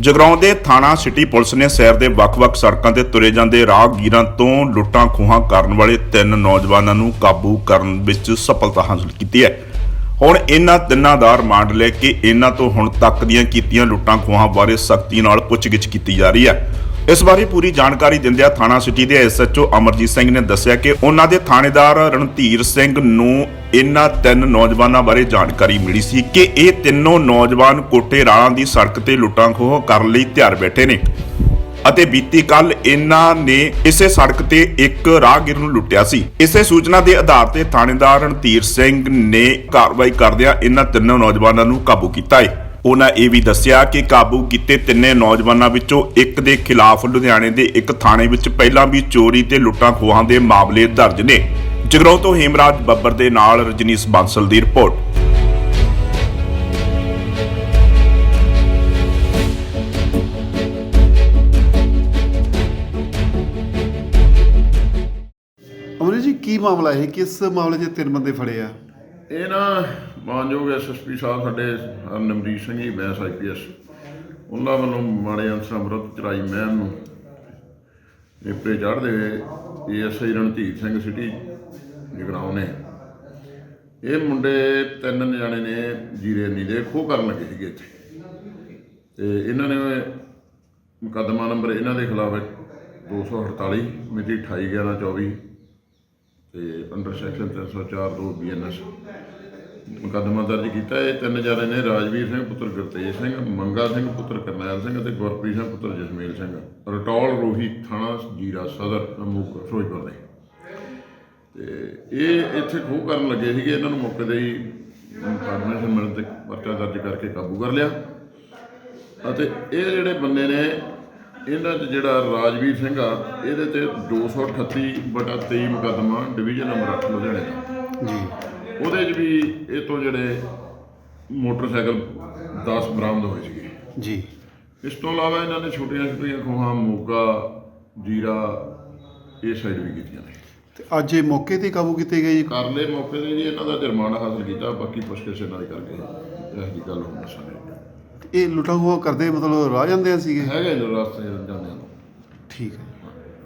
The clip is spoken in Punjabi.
ਜਗਰਾਉਂ ਦੇ ਥਾਣਾ ਸਿਟੀ ਪੁਲਿਸ ਨੇ ਸ਼ਹਿਰ ਦੇ ਵੱਖ-ਵੱਖ ਸੜਕਾਂ ਤੇ ਤੁਰੇ ਜਾਂਦੇ ਰਾਹਗੀਰਾਂ ਤੋਂ ਲੁੱਟਾਂ ਖੋਹਾਂ ਕਰਨ ਵਾਲੇ ਤਿੰਨ ਨੌਜਵਾਨਾਂ ਨੂੰ ਕਾਬੂ ਕਰਨ ਵਿੱਚ ਸਫਲਤਾ ਹਾਸਲ ਕੀਤੀ ਹੈ। ਹੁਣ ਇਹਨਾਂ ਤਿੰਨਾਂ ਦਾ ਰਿਮਾਂਡ ਲੈ ਕੇ ਇਹਨਾਂ ਤੋਂ ਹੁਣ ਤੱਕ ਦੀਆਂ ਕੀਤੀਆਂ ਲੁੱਟਾਂ ਖੋਹਾਂ ਬਾਰੇ ਸਖਤੀ ਨਾਲ ਪੁੱਛਗਿੱਛ ਕੀਤੀ ਜਾ ਰਹੀ ਹੈ। ਇਸ ਬਾਰੇ ਪੂਰੀ ਜਾਣਕਾਰੀ ਦਿੰਦਿਆਂ ਥਾਣਾ ਸਿਟੀ ਦੇ ਐਸਐਚਓ ਅਮਰਜੀਤ ਸਿੰਘ ਨੇ ਦੱਸਿਆ ਕਿ ਉਹਨਾਂ ਦੇ ਥਾਣੇਦਾਰ ਰਣਧੀਰ ਸਿੰਘ ਨੂੰ ਇਹਨਾਂ ਤਿੰਨ ਨੌਜਵਾਨਾਂ ਬਾਰੇ ਜਾਣਕਾਰੀ ਮਿਲੀ ਸੀ ਕਿ ਇਹ ਤਿੰਨੋਂ ਨੌਜਵਾਨ ਕੋਟੇ ਰਾਲਾਂ ਦੀ ਸੜਕ ਤੇ ਲੁੱਟਾਂ ਖੋਹ ਕਰਨ ਲਈ ਤਿਆਰ ਬੈਠੇ ਨੇ ਅਤੇ ਬੀਤੀ ਕੱਲ ਇਹਨਾਂ ਨੇ ਇਸੇ ਸੜਕ ਤੇ ਇੱਕ ਰਾਹਗੀਰ ਨੂੰ ਲੁੱਟਿਆ ਸੀ। ਇਸੇ ਸੂਚਨਾ ਦੇ ਆਧਾਰ ਤੇ ਥਾਣੇਦਾਰ ਰਣਧੀਰ ਸਿੰਘ ਨੇ ਕਾਰਵਾਈ ਕਰਦਿਆਂ ਇਹਨਾਂ ਤਿੰਨੋਂ ਨੌਜਵਾਨਾਂ ਨੂੰ ਕਾਬੂ ਕੀਤਾ ਹੈ। ਉਹਨਾਂ ਇਹ ਵੀ ਦੱਸਿਆ ਕਿ ਕਾਬੂ ਕੀਤੇ ਤਿੰਨੇ ਨੌਜਵਾਨਾਂ ਵਿੱਚੋਂ ਇੱਕ ਦੇ ਖਿਲਾਫ ਲੁਧਿਆਣੇ ਦੇ ਇੱਕ ਥਾਣੇ ਵਿੱਚ ਪਹਿਲਾਂ ਵੀ ਚੋਰੀ ਤੇ ਲੁੱਟਾਂ ਖੋਹਾਂ ਦੇ ਮਾਮਲੇ ਦਰਜ ਨੇ। ਜਗਰਾਉਂ ਤੋਂ ਹੇਮਰਾਜ ਬੱਬਰ ਦੇ ਨਾਲ ਰਜਨੀਸ਼ ਬਾਂਸਲ ਦੀ ਰਿਪੋਰਟ। ਅਮਰੀ ਜੀ, ਕੀ ਮਾਮਲਾ ਹੈ ਕਿਸ ਮਾਮਲੇ 'ਚ ਤਿੰਨ ਬੰਦੇ ਫੜੇ ਆ? ਇਹ ਨਾ ਮਾਨਯੋਗ ਐਸਐਸਪੀ ਸਾਹਿਬ ਸਾਡੇ ਨਮਰੀਤ ਸਿੰਘ ਜੀ ਬੈਂਸ ਆਈਪੀਐਸ ਉਹਨਾਂ ਵੱਲੋਂ ਮਾੜੇ ਅੰਸਰਾਂ ਵਿਰੁੱਧ ਚਲਾਈ ਮਹਿਮ ਨੂੰ ਨੇਪਰੇ ਚੜ੍ਹਦੇ ਹੋਏ ਏਐਸਆਈ ਰਣਜੀਤ ਸਿੰਘ ਸਿਟੀ ਜਗਰਾਉਂ ਨੇ। ਇਹ ਮੁੰਡੇ ਤਿੰਨ ਜਾਣੇ ਨੇ ਜੀਰੇ ਨੀ ਦੇ ਖੋਹ ਕਰਨ ਲੱਗੇ ਸੀਗੇ ਇੱਥੇ। ਤੇ ਇਹਨਾਂ ਨੇ ਮੁਕੱਦਮਾ ਨੰਬਰ ਇਹਨਾਂ ਦੇ ਖਿਲਾਫ 248 ਮਿਤੀ 28 11 24 ਤੇ ਅੰਡਰ ਸੈਕਸ਼ਨ 304 2 ਬੀਐਨਐਸ ਮੁਕੱਦਮਾ ਦਰਜ ਕੀਤਾ ਇਹ ਤਿੰਨ ਜਾਣੇ ਨੇ, ਰਾਜਵੀਰ ਸਿੰਘ, ਪੁੱਤਰ ਗੁਰਤੇਜ ਸਿੰਘ, ਮੰਗਾ ਸਿੰਘ, ਪੁੱਤਰ ਕਰਨੈਲ ਸਿੰਘ ਅਤੇ ਗੁਰਪ੍ਰੀਤ ਸਿੰਘ, ਪੁੱਤਰ ਜਸਮੇਲ ਸਿੰਘ। ਰਟੌਲ ਰੋਹੀ ਥਾਣਾ ਜੀਰਾ ਸਦਰ ਮੂਕ ਫਿਰੋਜ਼ਪੁਰ ਦੇ। ਤੇ ਇਹ ਇੱਥੇ ਖੋਹ ਕਰਨ ਲੱਗੇ ਸੀਗੇ, ਇਹਨਾਂ ਨੂੰ ਮੌਕੇ ਤੇ ਹੀ ਇਨਫੋਰਮੇਸ਼ਨ ਮਿਲਣ ਤੇ ਪਰਚਾ ਦਰਜ ਕਰਕੇ ਕਾਬੂ ਕਰ ਲਿਆ। ਅਤੇ ਇਹ ਜਿਹੜੇ ਬੰਦੇ ਨੇ ਇਹਨਾਂ 'ਚ ਜਿਹੜਾ ਰਾਜਵੀਰ ਸਿੰਘ ਆ ਇਹਦੇ ਤੇ 238 ਬਟਾ 23 ਮੁਕੱਦਮਾ ਡਿਵੀਜ਼ਨ ਨੰਬਰ 8 ਲੁਧਿਆਣੇ ਦਾ। ਜੀ। ਉਹਦੇ 'ਚ ਵੀ ਇਹ ਤੋਂ ਜਿਹੜੇ ਮੋਟਰਸਾਈਕਲ 10 ਬਰਾਮਦ ਹੋਏ ਸੀਗੇ। ਜੀ। ਇਸ ਤੋਂ ਇਲਾਵਾ ਇਹਨਾਂ ਨੇ ਛੋਟੀਆਂ ਛੋਟੀਆਂ ਖੋਹਾਂ ਮੋਗਾ ਜੀਰਾ ਇਹ ਸਾਈਡ ਵੀ ਕੀਤੀਆਂ ਨੇ। ਤੇ ਅੱਜ ਇਹ ਮੌਕੇ ਤੇ ਕਾਬੂ ਕੀਤੇ ਗਏ ਜੀ? ਕਰਲੇ ਮੌਕੇ ਤੇ ਜੀ ਇਹਨਾਂ ਦਾ ਜੁਰਮਾਨਾ ਹਾਸਲ ਕੀਤਾ ਬਾਕੀ ਪੁੱਛਗਿੱਛ ਇਹਨਾਂ ਦੀ ਕਰਕੇ ਇਹ ਦੀ ਗੱਲ ਹੁਣ ਦੱਸਾਂਗੇ। ਇਹ ਲੁੱਟਾਂ ਖੋਹ ਕਰਦੇ ਮਤਲਬ ਰਾਹ ਜਾਂਦੇ ਸੀਗੇ? ਹੈਗੇ ਜੋ ਰਸਤੇ ਜਾਂਦੇ ਆ ਠੀਕ ਹੈ।